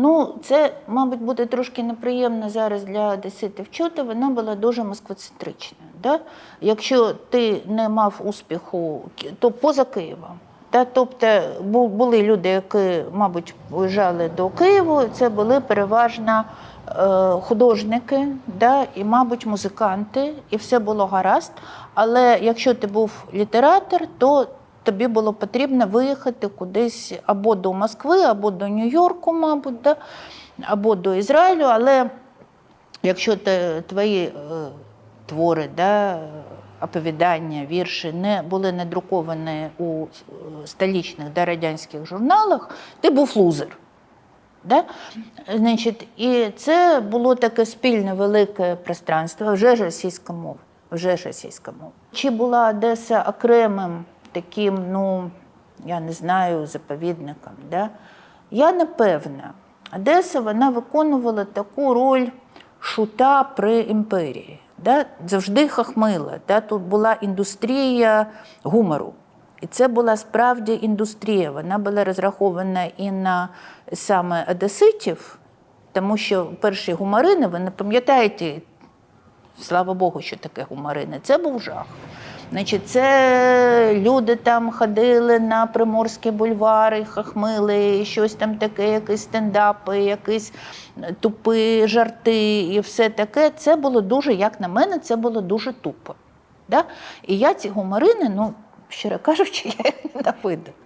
Ну, це, мабуть, буде трошки неприємно зараз для одеситів чути. Вона була дуже москвоцентрична. Да? Якщо ти не мав успіху, то поза Києвом. Та, тобто були люди, які, мабуть, виїжджали до Києва, це були переважно е, художники, да, і, мабуть, музиканти, і все було гаразд. Але якщо ти був літератор, то тобі було потрібно виїхати кудись або до Москви, або до Нью-Йорку, мабуть, да, або до Ізраїлю. Але якщо те- твої е, твори, да, оповідання, вірші не були надруковані у е, столічних да, радянських журналах, ти був лузер. Да? Значить, і це було таке спільне велике пространство, вже ж російська мова. Вже ж російська мова. Чи була Одеса окремим таким, ну, я не знаю, заповідником? Да? Я не певна. Одеса вона виконувала таку роль шута при імперії. Да? Завжди хахмила. Да? Тут була індустрія гумору. І це була справді індустрія. Вона була розрахована і на саме одеситів, тому що перші гумарини, ви не пам'ятаєте, слава Богу, що таке гумарини, це був жах. Значить, це люди там ходили на приморські бульвари, хахмили, щось там таке, якісь стендапи, якісь тупі жарти і все таке. Це було дуже, як на мене, це було дуже тупо. Да? І я ці гуморини, ну, щиро кажучи, я їх ненавидила.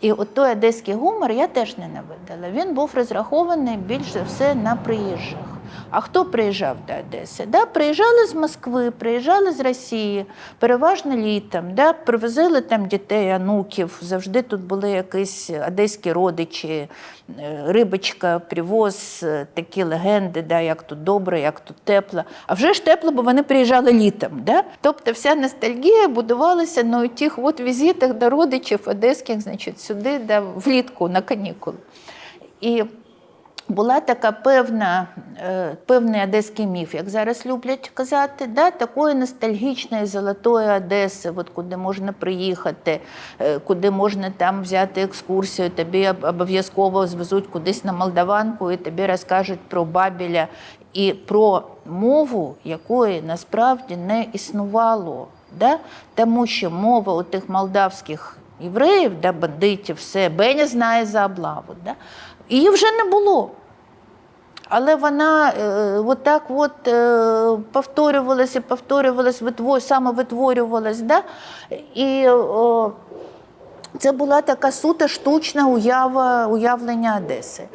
І от той одеський гумор я теж ненавидила. Він був розрахований більш за все на приїжджих. А хто приїжджав до Одеси? Да, приїжджали з Москви, приїжджали з Росії, переважно літом, да, привозили там дітей, онуків, завжди тут були якісь одеські родичі, е, рибочка, привоз, е, такі легенди, да, як тут добре, як тут тепло. А вже ж тепло, бо вони приїжджали літом. Да? Тобто вся ностальгія будувалася на тих от візитах до родичів одеських, значить, сюди, да, влітку на канікули. І була така певна, е, певний одеський міф, як зараз люблять казати, да, такої ностальгічної золотої Одеси, от куди можна приїхати, е, куди можна там взяти екскурсію, тобі обов'язково звезуть кудись на Молдаванку і тобі розкажуть про Бабіля і про мову, якої насправді не існувало. Да? Тому що мова у тих молдавських євреїв, да, бандитів, все, Беня знає за облаву. Да? Її вже не було. Але вона е, от так от е, повторювалася, повторювалася, витвор, самовитворювалась. Да? І о, це була така суто штучна уява, уявлення Одеси.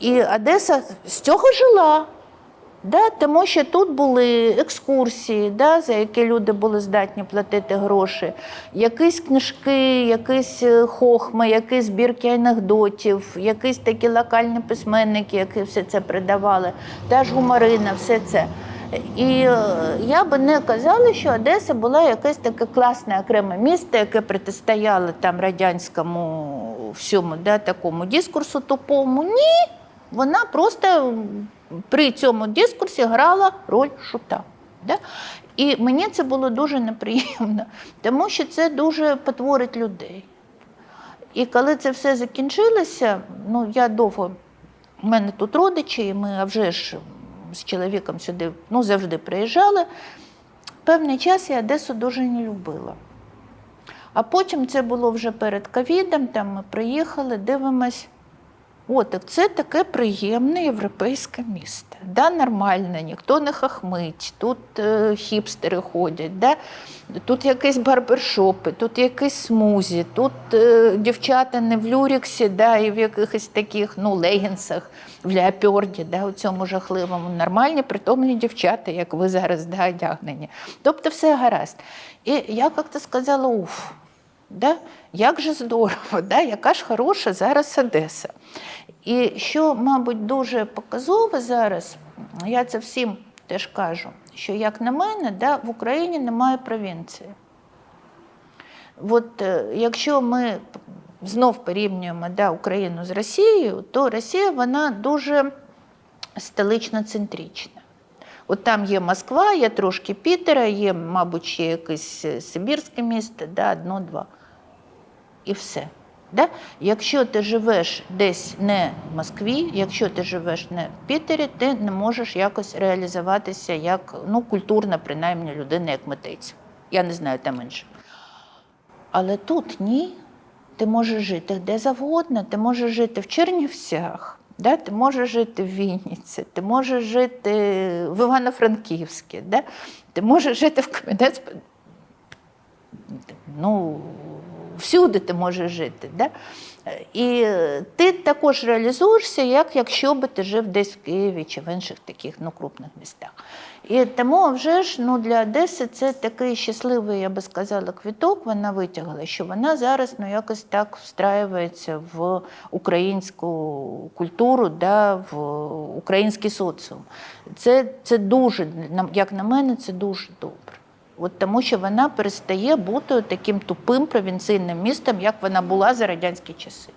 І Одеса з цього жила. Да, тому що тут були екскурсії, да, за які люди були здатні платити гроші, якісь книжки, якісь е, хохми, якісь збірки анекдотів, якісь такі локальні письменники, які все це придавали, теж гуморина, все це. І е, я би не казала, що Одеса була якесь таке класне окреме місто, яке протистояло там радянському всьому да, такому дискурсу тупому. Ні, вона просто при цьому дискурсі грала роль шута. Да? І мені це було дуже неприємно, тому що це дуже потворить людей. І коли це все закінчилося, ну я довго, у мене тут родичі, і ми а вже ж з чоловіком сюди ну, завжди приїжджали. Певний час я Одесу дуже не любила. А потім це було вже перед ковідом, там ми приїхали, дивимось. О, так це таке приємне європейське місто. Да, нормальне, ніхто не хахмить, тут е, хіпстери ходять, да? тут якісь барбершопи, тут якісь смузі, тут е, дівчата не в люріксі, да, і в якихось таких ну, легінсах, в леопарді, да, у цьому жахливому. Нормальні, притомні дівчата, як ви зараз да, одягнені. Тобто все гаразд. І я як-то сказала, уф, Да? Як же здорово, да? яка ж хороша зараз Одеса. І що, мабуть, дуже показово зараз, я це всім теж кажу, що, як на мене, да, в Україні немає провінції. От е, якщо ми знов порівнюємо да, Україну з Росією, то Росія вона дуже столично-центрична. От там є Москва, є трошки Пітера, є, мабуть, ще якесь е, Сибірське місто, да, одно-два. І все. Да? Якщо ти живеш десь не в Москві, якщо ти живеш не в Пітері, ти не можеш якось реалізуватися як ну, культурна, принаймні, людина, як митець. Я не знаю там інше. Але тут ні. Ти можеш жити де завгодно, ти можеш жити в Чернівцях, да? ти можеш жити в Вінниці, ти можеш жити в Івано-Франківській, да? ти можеш жити в Кам'янець. Ну, всюди ти можеш жити. Да? І ти також реалізуєшся, як якщо би ти жив десь в Києві чи в інших таких ну, крупних містах. І тому вже ж ну, для Одеси це такий щасливий, я би сказала, квіток вона витягла, що вона зараз ну, якось так встраюється в українську культуру, да, в український соціум. Це, це дуже, як на мене, це дуже добре. От тому що вона перестає бути таким тупим провінційним містом, як вона була за радянські часи.